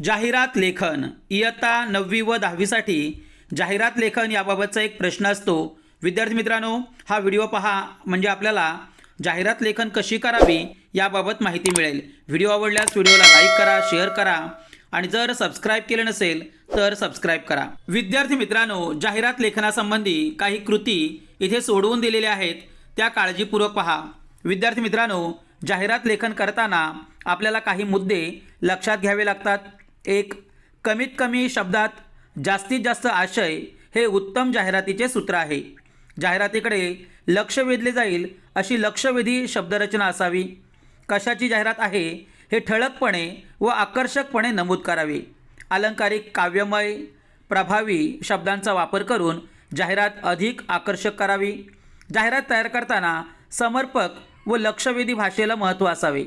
जाहिरात लेखन इयत्ता नववी व दहावीसाठी जाहिरात लेखन याबाबतचा एक प्रश्न असतो. विद्यार्थी मित्रांनो हा व्हिडिओ पहा. म्हणजे आपल्याला जाहिरात लेखन कशी करावी याबाबत माहिती मिळेल. व्हिडिओ आवडल्यास व्हिडिओला लाईक करा शेअर करा आणि जर सबस्क्राईब केले नसेल तर सबस्क्राईब करा. विद्यार्थी मित्रांनो जाहिरात लेखनासंबंधी काही कृती इथे सोडवून दिलेल्या आहेत. त्या काळजीपूर्वक पहा. विद्यार्थी मित्रांनो जाहिरात लेखन करताना आपल्याला काही मुद्दे लक्षात घ्यावे लागतात. एक कमीत कमी शब्दात जास्तीत जास्त आशय हे उत्तम जाहिरातीचे सूत्र आहे. जाहिरातीकडे लक्ष वेधले जाईल अशी लक्षवेधी शब्दरचना असावी. कशाची जाहिरात आहे हे ठळकपणे व आकर्षकपणे नमूद करावे. अलंकारिक काव्यमय प्रभावी शब्दांचा वापर करून जाहिरात अधिक आकर्षक करावी. जाहिरात तयार करताना समर्पक व लक्षवेधी भाषेला महत्त्व असावे.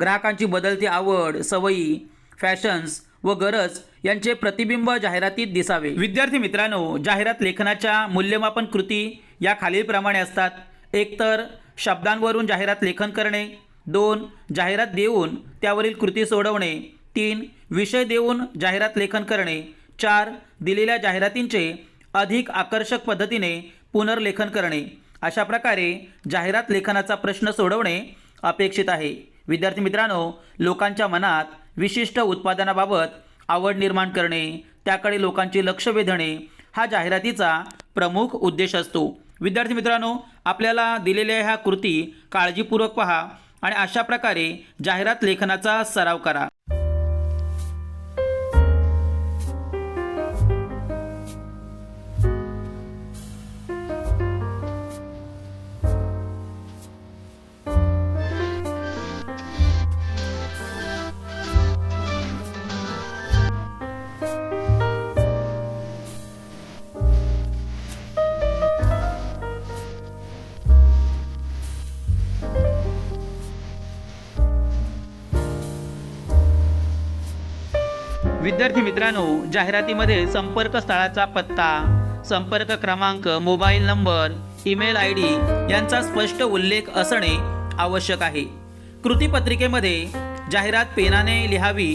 ग्राहकांची बदलती आवड सवयी फॅशन्स व गरज यांचे प्रतिबिंब जाहिरातीत दिसावे. विद्यार्थी मित्रांनो जाहिरात लेखनाच्या मूल्यमापन कृती या खालीलप्रमाणे असतात. एकतर शब्दांवरून जाहिरात लेखन करणे. दोन जाहिरात देऊन त्यावरील कृती सोडवणे. तीन विषय देऊन जाहिरात लेखन करणे. चार दिलेल्या जाहिरातींचे अधिक आकर्षक पद्धतीने पुनर्लेखन करणे. अशा प्रकारे जाहिरात लेखनाचा प्रश्न सोडवणे अपेक्षित आहे. विद्यार्थी मित्रांनो लोकांच्या मनात विशिष्ट उत्पादनाबाबत आवड निर्माण करणे त्याकडे लोकांचे लक्ष वेधणे हा जाहिरातीचा प्रमुख उद्देश असतो. विद्यार्थी मित्रांनो आपल्याला दिलेल्या ह्या कृती काळजीपूर्वक पहा आणि अशा प्रकारे जाहिरात लेखनाचा सराव करा. विद्यार्थी मित्रांनो जाहिरातीमध्ये संपर्क स्थळाचा पत्ता संपर्क क्रमांक mobile number email I D यांचा स्पष्ट उल्लेख असणे आवश्यक आहे. कृतीपत्रिकेमध्ये जाहिरात पेनाने लिहावी